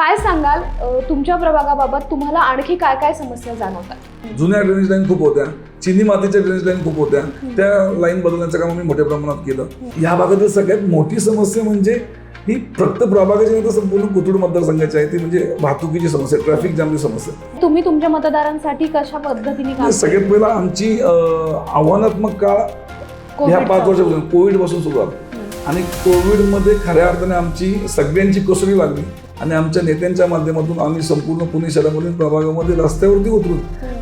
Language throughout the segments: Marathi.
काय सांगाल? तुमच्या प्रभागाबाबत तुम्हाला आणखी काय काय समस्या जाणवतात? जुन्या ड्रेनेज लाईन खूप होत्या. चिनी मातीच्या ड्रेनेज लाईन खूप होत्या. त्या लाईन बदलण्याचं काम आम्ही मोठ्या प्रमाणात केलं. या भागातील सगळ्यात मोठी समस्या म्हणजे ही फक्त प्रभागाची नाही तर संपूर्ण कोथरूड मतदारसंघाची आहे. ती म्हणजे वाहतुकीची समस्या ट्रॅफिक जामची समस्या. तुम्ही तुमच्या मतदारांसाठी कशा पद्धतीने काम सगळ्यात पहिला आमची आव्हानात्मक काळ ह्या. पाच वर्षापासून कोविडपासून सुरू झाला आणि कोविडमध्ये खऱ्या अर्थाने आमची सगळ्यांची कसोटी लागली आणि आमच्या नेत्यांच्या माध्यमातून आम्ही संपूर्ण पुणे शहरामधील प्रभागामध्ये रस्त्यावरती उतरून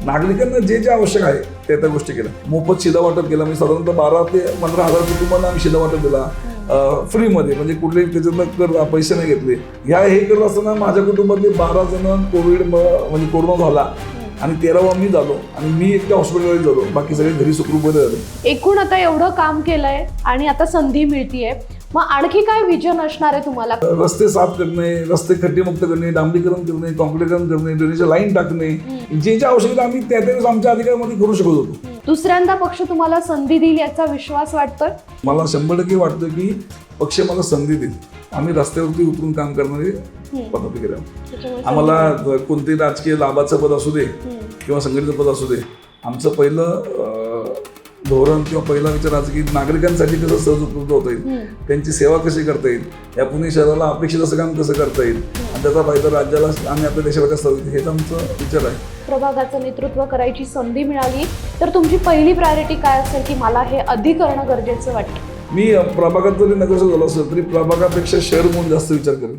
नागरिकांना जे जे आवश्यक आहे त्या त्या गोष्टी केल्या. मोफत शिधा वाटप केलं. म्हणजे साधारणतः बारा ते पंधरा हजार कुटुंबांना आम्ही शिधा वाटप दिला फ्रीमध्ये. म्हणजे कुठलेही त्याच्यातनं कर पैसे नाही घेतले. ह्या हे करत असताना माझ्या कुटुंबातले बारा जण कोविड म्हणजे कोरोना झाला. आणि तेरावा मी झालो. आणि मी एकट्या हॉस्पिटलमध्ये झालो बाकी सगळे घरी सुखरूप झाले. एकूण आता एवढं काम केलंय आणि आता संधी मिळतीये. मग आणखी काय विजन असणार आहे तुम्हाला? रस्ते साफ करणे रस्ते खड्डेमुक्त करणे डांबरीकरण करणे कॉन्क्रीटीकरण करणे ड्रेनेजच्या लाईन टाकणे. जे जे आवश्यकता आम्ही त्या त्यावेळेस आमच्या अधिकारामध्ये करू शकत होतो. दुसऱ्यांदा पक्ष तुम्हाला संधी देईल याचा विश्वास वाटतोय? मला शंभर टक्के वाटतं की पक्ष मला संधी देईल. आम्ही रस्त्यावरती उतरून काम करणारे पदाधिकारी आम्हाला कोणतेही राजकीय लाभाचं पद असू दे किंवा संघटनेचं पद असू दे आमचं पहिलं धोरण किंवा पहिला विचार असं की नागरिकांसाठी कसं सहज उपलब्ध होता येईल? त्यांची सेवा कशी करता येईल? या पुणे शहराला अपेक्षित असं काम कसं करता येईल? आणि त्याचा फायदा राज्याला आणि आपल्या देशाला कसं होईल? हेच आमचं विचार आहे. प्रभागाचं नेतृत्व करायची संधी मिळाली. तर तुमची पहिली प्रायोरिटी काय असेल की मला हे अधिक करणं गरजेचं वाटतं? मी प्रभागात जरी नगरसेवक झालो असेल तरी प्रभागापेक्षा शहर म्हणून जास्त विचार करेन.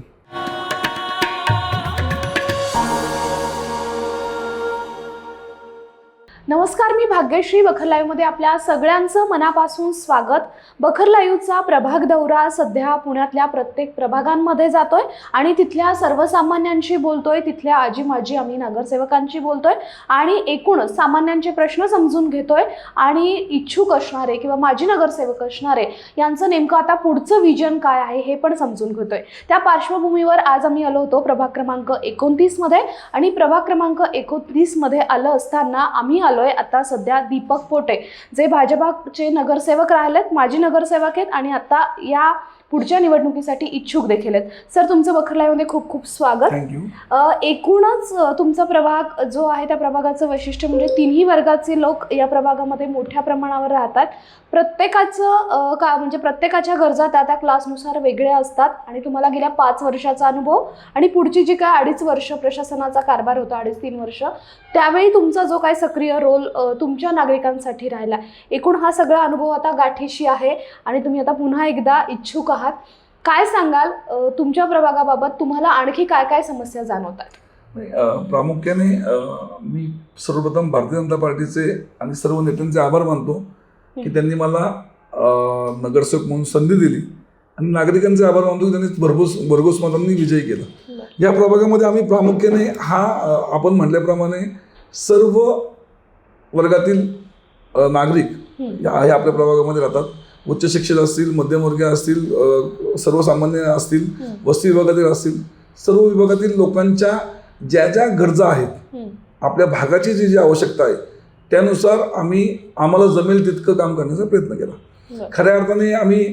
नमस्कार मी भाग्यश्री. बखर लाईव्हमध्ये आपल्या सगळ्यांचं मनापासून स्वागत. बखर लाईव्हचा प्रभाग दौरा सध्या पुण्यातल्या प्रत्येक प्रभागांमध्ये जातोय आणि तिथल्या सर्वसामान्यांशी बोलतोय. तिथल्या आजी माजी आम्ही नगरसेवकांशी बोलतोय आणि एकूण सामान्यांचे प्रश्न समजून घेतोय आणि इच्छुक असणारे किंवा माजी नगरसेवक असणारे यांचं नेमकं आता पुढचं विजन काय आहे हे पण समजून घेतोय. त्या पार्श्वभूमीवर आज आम्ही आलो होतो प्रभाग क्रमांक एकोणतीसमध्ये आणि प्रभाग क्रमांक एकोणतीसमध्ये आलं असताना आम्ही आलो आलोय. आता सध्या दीपक पोटे जे भाजपाचे नगरसेवक राहिलेत माजी नगरसेवक आहेत आणि आता या पुढच्या निवडणुकीसाठी इच्छुक देखील आहेत. सर तुमचं बखरलाईमध्ये खूप खूप स्वागत. एकूणच तुमचा प्रभाग जो आहे त्या प्रभागाचं वैशिष्ट्य म्हणजे तिन्ही वर्गाचे लोक या प्रभागामध्ये मोठ्या प्रमाणावर राहतात. प्रत्येकाचं का म्हणजे प्रत्येकाच्या गरजा त्या त्या क्लासनुसार वेगळ्या असतात आणि तुम्हाला गेल्या पाच वर्षाचा अनुभव आणि पुढची जी काय अडीच वर्ष प्रशासनाचा कारभार होता अडीच तीन वर्ष त्यावेळी तुमचा जो काय सक्रिय रोल तुमच्या नागरिकांसाठी राहिला. एकूण हा सगळा अनुभव आता गाठीशी आहे आणि तुम्ही आता पुन्हा एकदा इच्छुक आहात. काय सांगाल? तुमच्या प्रभागाबाबत तुम्हाला आणखी काय काय समस्या जाणवतात? प्रामुख्याने मी सर्वप्रथम भारतीय जनता पार्टीचे आणि सर्व नेत्यांचे आभार मानतो की त्यांनी मला नगरसेवक म्हणून संधी दिली आणि नागरिकांचे आभार मानतो की त्यांनी भरघोस भरघोस मतांनी विजय केला. या प्रभागामध्ये आम्ही प्रामुख्याने हा आपण म्हटल्याप्रमाणे सर्व वर्गातील नागरिक या हे आपल्या प्रभागामध्ये राहतात. उच्च शिक्षित असतील मध्यमवर्गीय असतील सर्वसामान्य असतील वस्ती विभागातील असतील सर्व विभागातील लोकांच्या ज्या ज्या गरजा आहेत आपल्या भागाची जी जी आवश्यकता आहे त्यानुसार आम्ही आम्हाला जमेल तितकं काम करण्याचा प्रयत्न केला. खऱ्या अर्थाने आम्ही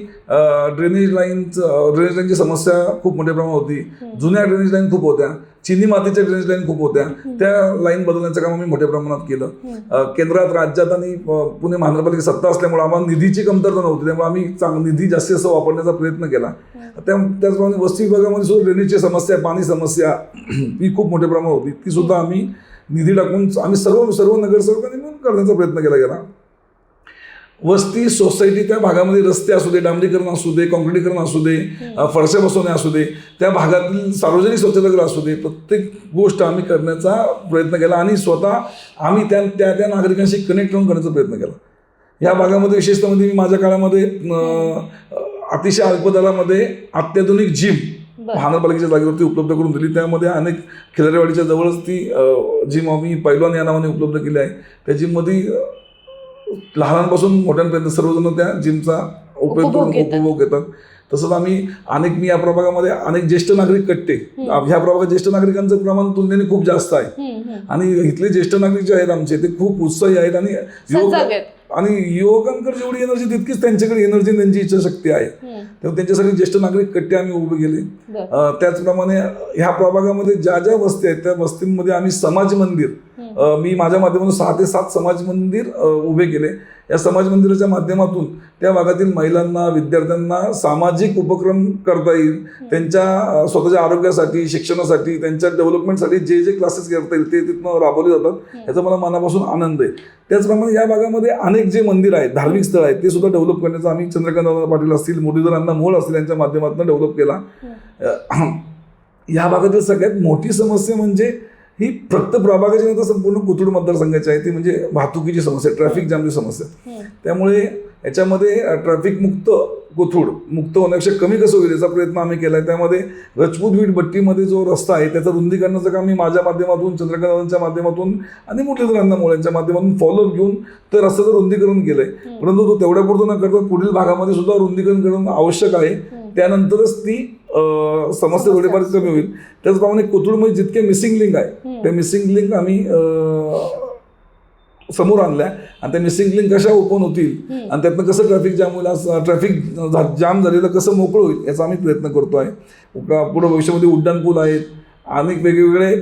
ड्रेनेज लाईनचं ड्रेनेज लाईनची समस्या खूप मोठ्या प्रमाणात होती. जुन्या ड्रेनेज लाईन खूप होत्या. चिनी मातीच्या ड्रेनेज लाईन खूप होत्या. त्या लाईन बदलण्याचं काम आम्ही मोठ्या प्रमाणात केलं. केंद्रात राज्यात आणि पुणे महानगरपालिका सत्ता असल्यामुळे आम्हाला निधीची कमतरता नव्हती. त्यामुळे आम्ही चांग निधी जास्तीत जास्त वापरण्याचा प्रयत्न केला. त्या त्याचप्रमाणे वस्ती विभागामध्ये सुद्धा ड्रेनेजची समस्या पाणी समस्या ही खूप मोठ्या प्रमाणात होती. ती सुद्धा आम्ही निधी टाकून आम्ही सर्व सर्व नगरसेवकांनी मिळून करण्याचा प्रयत्न केला गेला. वस्ती सोसायटी त्या भागामध्ये रस्ते असू दे डांबरीकरण असू दे कॉन्क्रीटीकरण असू दे अ, फरशा बसवणे असू दे त्या भागातील सार्वजनिक स्वच्छतागृह असू दे प्रत्येक गोष्ट आम्ही करण्याचा प्रयत्न केला आणि स्वतः आम्ही त्या त्या त्या नागरिकांशी कनेक्ट राहून करण्याचा प्रयत्न केला. या भागामध्ये विशेषतः म्हणजे मी माझ्या काळामध्ये अतिशय अल्पदरामध्ये अत्याधुनिक जिम. महानगरपालिकेच्या जागेवरती उपलब्ध करून दिली. त्यामध्ये अनेक खिलारेवाडीच्या जवळच ती जिम आम्ही पैलवान या नावाने उपलब्ध केली आहे. त्या जिममध्ये लहानांपासून मोठ्यांपर्यंत सर्वजण त्या जिमचा उपयोग उपभोग करून. उपभोग घेतात. तसंच आम्ही अनेक मी या प्रभागामध्ये अनेक ज्येष्ठ नागरिक कट्टे ह्या प्रभागात ज्येष्ठ नागरिकांचं प्रमाण तुलनेने खूप जास्त आहे. आणि इथले ज्येष्ठ नागरिक जे आहेत आमचे ते खूप उत्साही आहेत आणि. आणि युवकांकडे जेवढी एनर्जी तितकीच त्यांच्याकडे एनर्जी त्यांची इच्छाशक्ती आहे. तेव्हा त्यांच्यासाठी ज्येष्ठ नागरिक कट्टे आम्ही उभे केले. त्याचप्रमाणे ह्या प्रभागामध्ये ज्या ज्या वस्ती आहेत त्या वस्तींमध्ये आम्ही समाज मंदिर मी माझ्या माध्यमातून सहा ते सात समाज मंदिर उभे केले. या समाज मंदिराच्या माध्यमातून त्या भागातील महिलांना विद्यार्थ्यांना सामाजिक उपक्रम करता येईल. त्यांच्या स्वतःच्या आरोग्यासाठी शिक्षणासाठी त्यांच्या डेव्हलपमेंटसाठी जे जे क्लासेस करता येईल ते तिथनं राबवले जातात. याचा मला मनापासून आनंद आहे. त्याचप्रमाणे या भागामध्ये अनेक जे मंदिर आहेत धार्मिक स्थळ आहेत ते सुद्धा डेव्हलप करण्याचा आम्ही चंद्रकांत पाटील असतील मुरलीधर अण्णा मोळ असतील यांच्या माध्यमातून डेव्हलप केला. या भागातील सगळ्यात मोठी समस्या म्हणजे ही फक्त प्रभागाची नाही तर संपूर्ण कोथरूड मतदारसंघाची आहे. ती म्हणजे वाहतुकीची समस्या ट्रॅफिक जामची समस्या. हम्म. त्यामुळे याच्यामध्ये ट्रॅफिक मुक्त कोथरूड मुक्त होण्यापेक्षा कमी कसं होईल याचा प्रयत्न आम्ही केला आहे त्यामध्ये रजपूत वीट भट्टीमध्ये जो रस्ता आहे त्याचं रुंदीकरणाचं काम मी माझ्या माध्यमातून चंद्रकांतांच्या माध्यमातून आणि मुरलीधर अण्णा मोळ यांच्या माध्यमातून फॉलोअप घेऊन तर रस्त्याचं रुंदीकरण केलंय. परंतु तो तेवढ्या पुरतं न करता पुढील भागामध्ये सुद्धा रुंदीकरण करणं आवश्यक आहे. त्यानंतरच ती समस्या थोडीफार कमी होईल. त्याचप्रमाणे कोथरूडमध्ये जितके मिसिंग लिंक आहे त्या मिसिंग लिंक आम्ही समोर आणल्या. आणि त्या मिसिंग लिंक कशा ओपन होतील आणि त्यातनं कसं ट्रॅफिक जाम होईल ट्रॅफिक जाम झालेलं कसं मोकळं होईल याचा आम्ही प्रयत्न करतो आहे पुढं भविष्यामध्ये उड्डाण पूल आहेत अनेक वेगवेगळे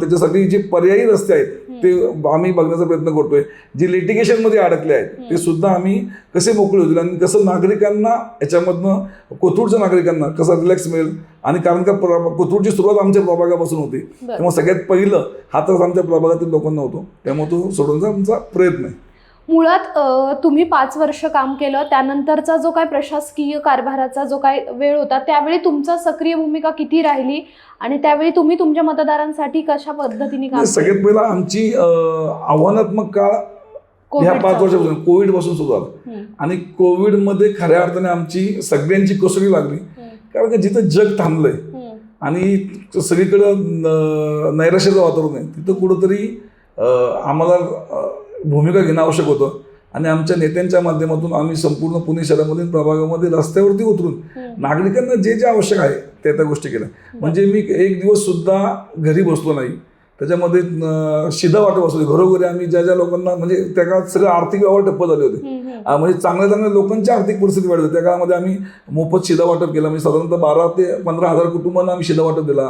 त्याच्यासाठी जे पर्यायी रस्ते आहेत ते आम्ही बघण्याचा प्रयत्न करतोय. जे लिटिगेशनमध्ये अडकले आहेत ते सुद्धा आम्ही कसे मोकळे होतील आणि कसं नागरिकांना याच्यामधनं कोथरूडच्या नागरिकांना कसं रिलॅक्स मिळेल? आणि कारण का कोथरूडची सुरुवात आमच्या प्रभागापासून होती. त्यामुळे सगळ्यात पहिलं हा त्रास आमच्या प्रभागातील लोकांना होतो. त्यामुळे तो सोडवण्याचा आमचा प्रयत्न आहे. मुळात तुम्ही पाच वर्ष काम केलं त्यानंतरचा जो काय प्रशासकीय कारभाराचा जो काय वेळ होता त्यावेळी तुमचा सक्रिय भूमिका किती राहिली? आणि त्यावेळी तुम्ही तुमच्या मतदारांसाठी कशा पद्धतीने काम सगळ्यात पहिला आमची आव्हानात्मक काळ ह्या. पाच वर्षापासून कोविडपासून सुरू झाला हम्म, आणि कोविडमध्ये खऱ्या अर्थाने आमची सगळ्यांची कसोटी लागली. कारण का जिथं जग थांबलंय आणि सगळीकडं नैराश्याचं वातावरण आहे तिथं कुठंतरी आम्हाला भूमिका घेणं आवश्यक होतं. आणि आमच्या नेत्यांच्या माध्यमातून आम्ही संपूर्ण पुणे शहरामधील प्रभागामध्ये रस्त्यावरती उतरून. नागरिकांना जे जे आवश्यक आहे त्या त्या गोष्टी केल्या. म्हणजे मी एक दिवस सुद्धा घरी बसलो नाही. त्याच्यामध्ये शिधा वाटप बसवली घरोघरी आम्ही ज्या ज्या लोकांना म्हणजे त्या काळात सगळं आर्थिक व्यवहार ठप्प झाले होते. म्हणजे चांगल्या चांगल्या लोकांची आर्थिक परिस्थिती वाढत. त्या काळामध्ये आम्ही मोफत शिधा वाटप केलं. म्हणजे साधारणतः बारा ते पंधरा हजार कुटुंबांना आम्ही शिधा वाटप दिला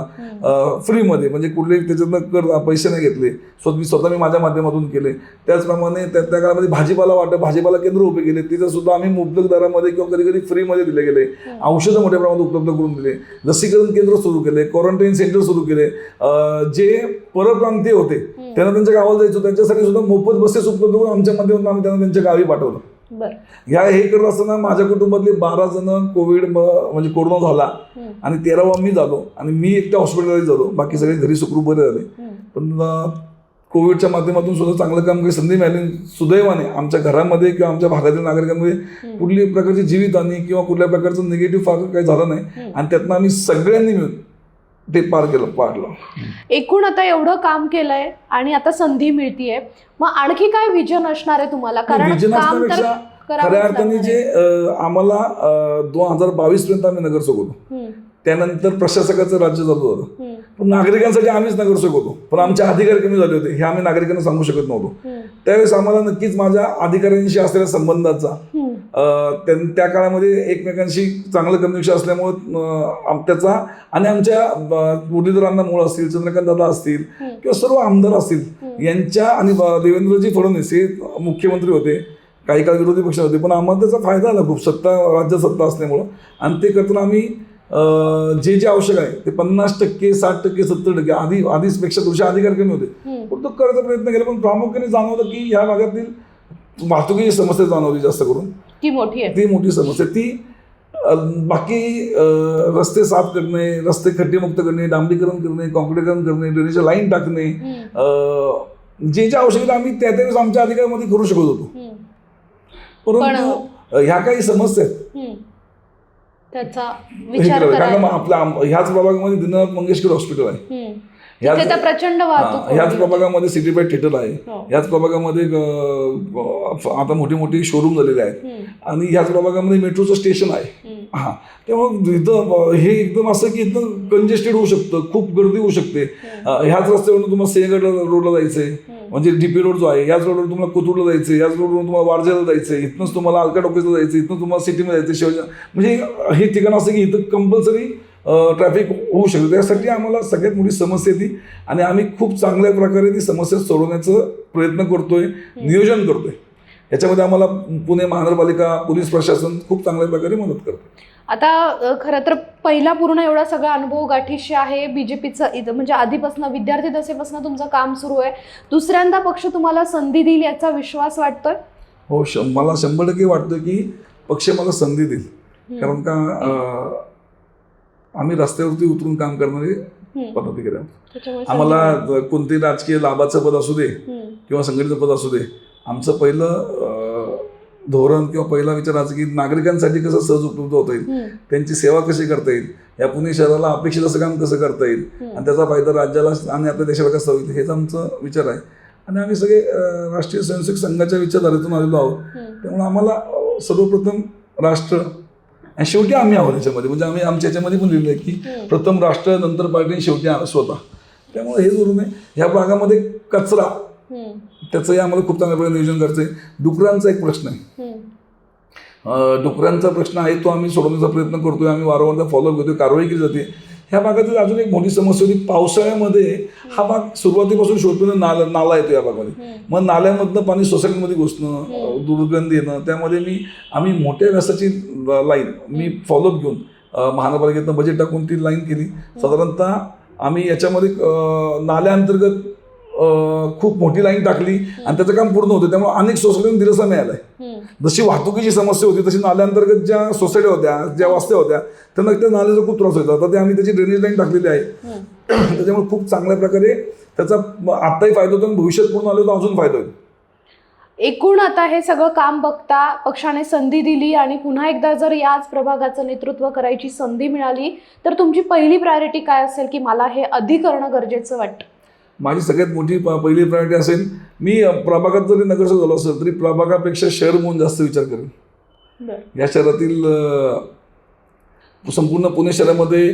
फ्रीमध्ये. म्हणजे कुठलेही त्याच्यातनं कर पैसे नाही घेतले. स्वतः मी स्वतः मी माझ्या माध्यमातून केले. त्याचप्रमाणे त्या त्या काळामध्ये भाजीपाला वाटप भाजीपाला केंद्र उभे केले. तिथं सुद्धा आम्ही मुबलक दरामध्ये किंवा कधी कधी फ्रीमध्ये दिले गेले. औषधं मोठ्या प्रमाणात उपलब्ध करून दिले. लसीकरण केंद्र सुरू केले. क्वारंटाईन सेंटर सुरू केले. जे परप्रांतीय होते त्यांना त्यांच्या गावाला जायचं त्यांच्यासाठी सुद्धा मोफत बसेस उपलब्ध करून आमच्या माध्यमातून आम्ही त्यांना त्यांच्या गावी पाठवलं. ह्या हे करत असताना माझ्या कुटुंबातले बारा जण कोविड म्हणजे कोरोना झाला. आणि तेरावा मी झालो आणि मी एकट्या हॉस्पिटलमध्ये झालो. बाकी सगळे घरी सुखरूप बरे झाले. पण कोविडच्या माध्यमातून सुद्धा चांगलं काम काही संधी मिळाली सुदैवाने आमच्या घरामध्ये किंवा आमच्या भागातील नागरिकांमध्ये कुठल्याही प्रकारची जीवितहानी किंवा कुठल्या प्रकारचं निगेटिव्ह फार काही झालं नाही. आणि त्यातनं आम्ही सगळ्यांनी मिळून ते पार केलं पाडलं एकूण आता एवढं काम केलंय आणि आता संधी मिळतीये. मग आणखी काय विजन असणार आहे तुम्हाला? कारण विजन काम तर असण्यापेक्षा करावंच खऱ्या अर्थाने लागणार जे अं, आम्हाला दोन हजार बावीस पर्यंत आम्ही नगरसेवक होतो हम्म, त्यानंतर प्रशासकाचं राज्य चालू झालं. हम्म, पण नागरिकांसाठी आम्हीच नगरसेवक होतो पण आमचे अधिकार कमी झाले होते. हे आम्ही नागरिकांना सांगू शकत नव्हतो. त्यावेळेस आम्हाला नक्कीच माझ्या अधिकाऱ्यांशी असलेल्या संबंधाचा त्यां- काळामध्ये एकमेकांशी चांगलं कम्युनिकेशन असल्यामुळे त्याचा आणि आमच्या मुरलीधरांना मूळ असतील चंद्रकांत दादा असतील किंवा सर्व आमदार असतील यांच्या आणि देवेंद्रजी फडणवीस हे मुख्यमंत्री होते. काही काळ विरोधी पक्ष होते. पण आम्हाला त्याचा फायदा आला खूप. सत्ता राज्य सत्ता असल्यामुळं. आणि ते करताना आम्ही जे जे आवश्यक आहे ते पन्नास टक्के साठ टक्के सत्तर टक्के आधी आधीच पेक्षा थोडेसे अधिकार कमी होते. पण तो करायचा प्रयत्न केला पण प्रामुख्याने जाणवलं की ह्या भागातील वाहतुकीची समस्या जाणवली जास्त करून. ती मोठी आहे. ती मोठी समस्या. ती बाकी रस्ते साफ करणे रस्ते खड्डेमुक्त करणे डांबरीकरण करणे कॉन्क्रीटीकरण करणे ड्रेनेजच्या लाईन टाकणे जे जे आवश्यकता आम्ही त्या त्यावेळेस आमच्या अधिकारामध्ये करू शकत होतो. परंतु ह्या काही समस्या आहेत. त्याचा विचार करावे. कारण आम- ह्याच प्रभागामध्ये दीनानाथ मंगेशकर हॉस्पिटल आहे. हम्म. ह्याच तिथे तर प्रचंड हा, ह्याच होती. प्रभागामध्ये सिटी बाय थिएटर आहे. हो. ह्याच प्रभागामध्ये अं, आता मोठी मोठी शोरूम झालेले आहेत. हम्म, आणि ह्याच प्रभागामध्ये मेट्रोचं स्टेशन आहे. हम्म, हा. त्यामुळे इथं अं, हे एकदम असं की इथं कंजेस्टेड होऊ शकतं. खूप गर्दी होऊ शकते. अं, ह्याच रस्त्यावरून तुम्हाला सिंहगड रोडला जायचंय. म्हणजे डी पी रोड जो आहे याच रोडवर तुम्हाला कोथरूडला जायचं याच रोडवर तुम्हाला वारजेला जायचं इथनंच तुम्हाला अलका टॉकीजला जायचं इथनं तुम्हाला सिटीमध्ये जायचं शिवाजी म्हणजे हे ठिकाण असं की इथं कंपल्सरी ट्रॅफिक होऊ शकतं. त्यासाठी आम्हाला सगळ्यात मोठी समस्या ती आणि आम्ही खूप चांगल्या प्रकारे ती समस्या सोडवण्याचा प्रयत्न करतोय नियोजन करतोय. याच्यामध्ये आम्हाला पुणे महानगरपालिका पोलीस प्रशासन खूप चांगल्या प्रकारे मदत करतं. आता खरं तर पहिला पूर्ण एवढा सगळा अनुभव गाठीशी आहे बीजेपीचं म्हणजे आधीपासून विद्यार्थी दशेपासून तुमचं काम सुरू आहे. दुसऱ्यांदा पक्ष तुम्हाला संधी देईल याचा विश्वास वाटतोय? हो श मला शंभर टक्के वाटतं की पक्ष मला संधी देईल. कारण का आम्ही रस्त्यावरती उतरून काम करणारे. पदाधिकारी आम्हाला कोणतेही राजकीय लाभाचं पद असू दे. किंवा संघटनेचं पद असू दे आमचं पहिलं धोरण किंवा पहिला विचार असं की नागरिकांसाठी कसं सहज उपलब्ध होता येईल. त्यांची सेवा कशी करता येईल या पुणे शहराला अपेक्षित असं काम कसं करता येईल. आणि त्याचा फायदा राज्याला आणि आपल्या देशाला कसा होईल हेच आमचं विचार आहे आणि आम्ही सगळे राष्ट्रीय स्वयंसेवक संघाच्या विचारधारेतून आलेलो आहोत. त्यामुळे आम्हाला सर्वप्रथम राष्ट्र आणि शेवटी आम्ही आहोत याच्यामध्ये म्हणजे आम्ही आमच्या याच्यामध्ये पण लिहिलं आहे की. प्रथम राष्ट्र नंतर पार्टी शेवटी स्वतः त्यामुळे हे धोरण आहे ह्या भागामध्ये कचरा. त्याचंही आम्हाला खूप चांगल्या प्रकारे नियोजन करायचं आहे डुकरांचा एक प्रश्न आहे. डुकरांचा प्रश्न आहे तो आम्ही सोडवण्याचा प्रयत्न करतोय आम्ही वारंवार फॉलोअप घेतोय कारवाई केली जाते. ह्या भागातील अजून एक मोठी समस्या होती पावसाळ्यामध्ये हा भाग सुरुवातीपासून शोधून नाला नाला येतो या भागामध्ये. मग नाल्यामधनं पाणी सोसायटीमध्ये घुसणं दुर्गंध येणं त्यामध्ये मी आम्ही मोठ्या व्यासाची लाईन मी फॉलोअप घेऊन महानगरपालिकेतनं बजेट टाकून ती लाईन केली. साधारणतः आम्ही याच्यामध्ये नाल्याअंतर्गत खूप मोठी लाईन टाकली आणि त्याचं काम पूर्ण होतं. त्यामुळे अनेक सोसायटींना दिरसा मिळाला आहे. जशी वाहतुकीची समस्या होती तशी नाल्याअंतर्गत ज्या सोसायटी होत्या ज्या वस्त्या होत्या त्यांना त्या नाल्याचा खूप त्रास होता ते आम्ही त्याची ड्रेनेज लाईन टाकलेली आहे. त्याच्यामुळे खूप चांगल्या प्रकारे त्याचा आत्ताही फायदा होतो आणि भविष्यात पूर्ण आलो तर अजून फायदा होईल. एकूण आता हे सगळं काम बघता पक्षाने संधी दिली आणि पुन्हा एकदा जर याच प्रभागाचं नेतृत्व करायची संधी मिळाली तर तुमची पहिली प्रायोरिटी काय असेल की मला हे अधिक करणं गरजेचं वाटतं? माझी सगळ्यात मोठी प- पहिली प्रायोरिटी असेल मी प्रभागात जरी नगरसेवक झालो असेल तरी प्रभागापेक्षा शहर म्हणून जास्त विचार करेन. या शहरातील संपूर्ण पुणे शहरामध्ये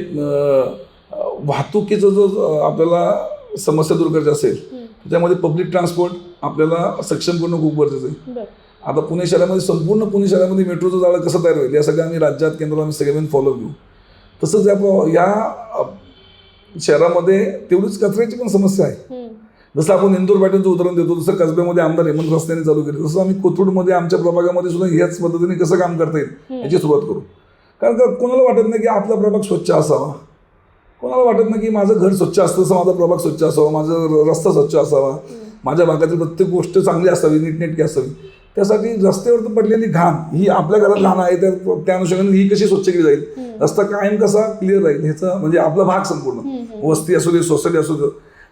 वाहतुकीचं जो आपल्याला समस्या दूर करायची असेल हम्म. त्याच्यामध्ये पब्लिक ट्रान्सपोर्ट आपल्याला सक्षम करणं खूप गरजेचं आहे. आता पुणे शहरामध्ये संपूर्ण पुणे शहरामध्ये मेट्रोचं जाळं कसं तयार होईल या सगळ्या आम्ही राज्यात केंद्राला आम्ही सगळे फॉलो घेऊ तसंच या शहरामध्ये तेवढीच कचऱ्याची पण समस्या आहे. जसं आपण इंदोर पॅटर्नचं उदाहरण देतो तसं कसब्यामध्ये आमदार हेमंत रस्त्याने चालू केले तसं आम्ही कोथरूडमध्ये आमच्या प्रभागामध्ये सुद्धा ह्याच पद्धतीने कसं काम करता येईल याची सुरुवात करू. कारण का कोणाला वाटत नाही की आपला प्रभाग स्वच्छ असावा? कोणाला वाटत नाही की माझं घर स्वच्छ असतं तसं माझा प्रभाग स्वच्छ असावा माझा रस्ता स्वच्छ असावा? माझ्या भागातील प्रत्येक गोष्ट चांगली असावी नीटनेटकी असावी. त्यासाठी रस्त्यावर पडलेली घाण ही आपल्या घरात घाण आहे त्या अनुषंगाने ही कशी स्वच्छ केली जाईल? रस्ता कायम कसा क्लिअर राहील ह्याचा म्हणजे आपला भाग संपूर्ण. वस्ती असू दे सोसायटी असू दे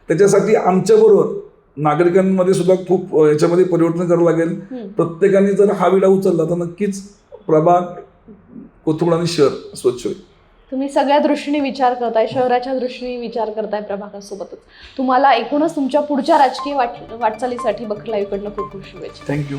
त्याच्यासाठी आमच्याबरोबर नागरिकांमध्ये सुद्धा खूप याच्यामध्ये परिवर्तन करावं लागेल. प्रत्येकाने जर हा विडा उचलला तर नक्कीच प्रभाग कोथरूड आणि शहर स्वच्छ होईल. तुम्ही सगळ्या दृष्टीने विचार करताय शहराच्या दृष्टीने विचार करताय प्रभागासोबतच. तुम्हाला एकूणच तुमच्या पुढच्या राजकीय वाट वाटचालीसाठी बखलाईकडनं खूप खूप शुभेच्छा. थँक्यू